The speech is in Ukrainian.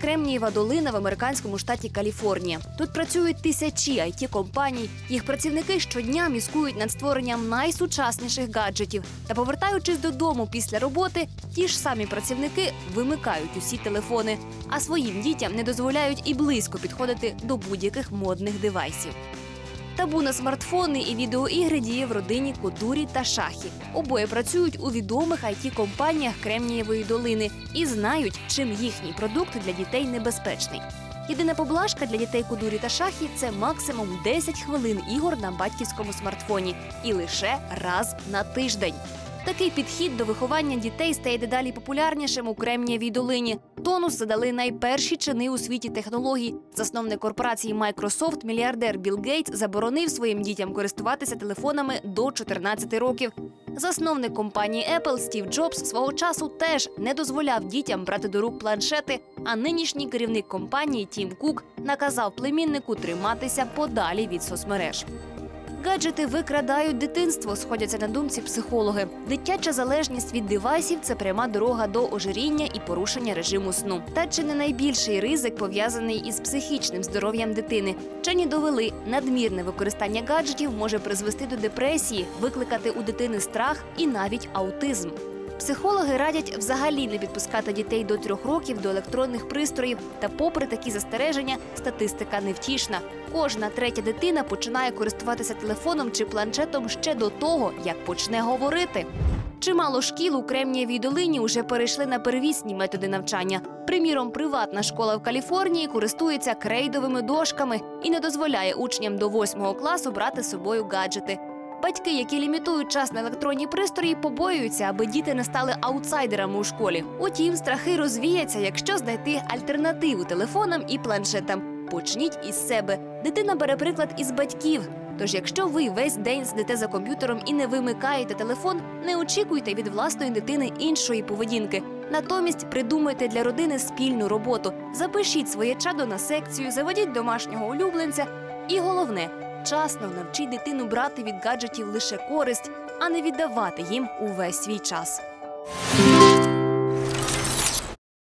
Кремнієва долина в американському штаті Каліфорнія. Тут працюють тисячі it компаній. Їх працівники щодня міскують над створенням найсучасніших гаджетів. Та повертаючись додому після роботи, ті ж самі працівники вимикають усі телефони, а своїм дітям не дозволяють і близько підходити до будь-яких модних девайсів. Табу на смартфони і відеоігри діє в родині Кодурі та Шахі. Обоє працюють у відомих it компаніях Кремнієвої долини і знають, чим їхній продукт для дітей небезпечний. Єдина поблажка для дітей Кодурі та Шахі це максимум 10 хвилин ігор на батьківському смартфоні і лише раз на тиждень. Такий підхід до виховання дітей стає дедалі популярнішим у Кремнієвій долині. Тонус задали найперші чини у світі технологій. Засновник корпорації Microsoft, мільярдер Білл Гейтс, заборонив своїм дітям користуватися телефонами до 14 років. Засновник компанії Apple Стів Джобс свого часу теж не дозволяв дітям брати до рук планшети. А нинішній керівник компанії Тім Кук наказав племіннику триматися подалі від соцмереж. Гаджети викрадають дитинство, сходяться на думці психологи. Дитяча залежність від девайсів це пряма дорога до ожиріння і порушення режиму сну. Та чи не найбільший ризик пов'язаний із психічним здоров'ям дитини? Вчені довели, надмірне використання гаджетів може призвести до депресії, викликати у дитини страх і навіть аутизм. Психологи радять взагалі не підпускати дітей до трьох років до електронних пристроїв. Та, попри такі застереження, статистика невтішна. Кожна третя дитина починає користуватися телефоном чи планшетом ще до того, як почне говорити. Чимало шкіл у Кремнієвій долині вже перейшли на первісні методи навчання. Приміром, приватна школа в Каліфорнії користується крейдовими дошками і не дозволяє учням до восьмого класу брати з собою гаджети. Батьки, які лімітують час на електронні пристрої, побоюються, аби діти не стали аутсайдерами у школі. Утім, страхи розвіяться, якщо знайти альтернативу телефонам і планшетам. Почніть із себе. Дитина бере приклад із батьків. Тож, якщо ви весь день сидите за комп'ютером і не вимикаєте телефон, не очікуйте від власної дитини іншої поведінки. Натомість придумайте для родини спільну роботу. Запишіть своє чадо на секцію, заведіть домашнього улюбленця. І головне, вчасно навчить дитину брати від гаджетів лише користь, а не віддавати їм увесь свій час.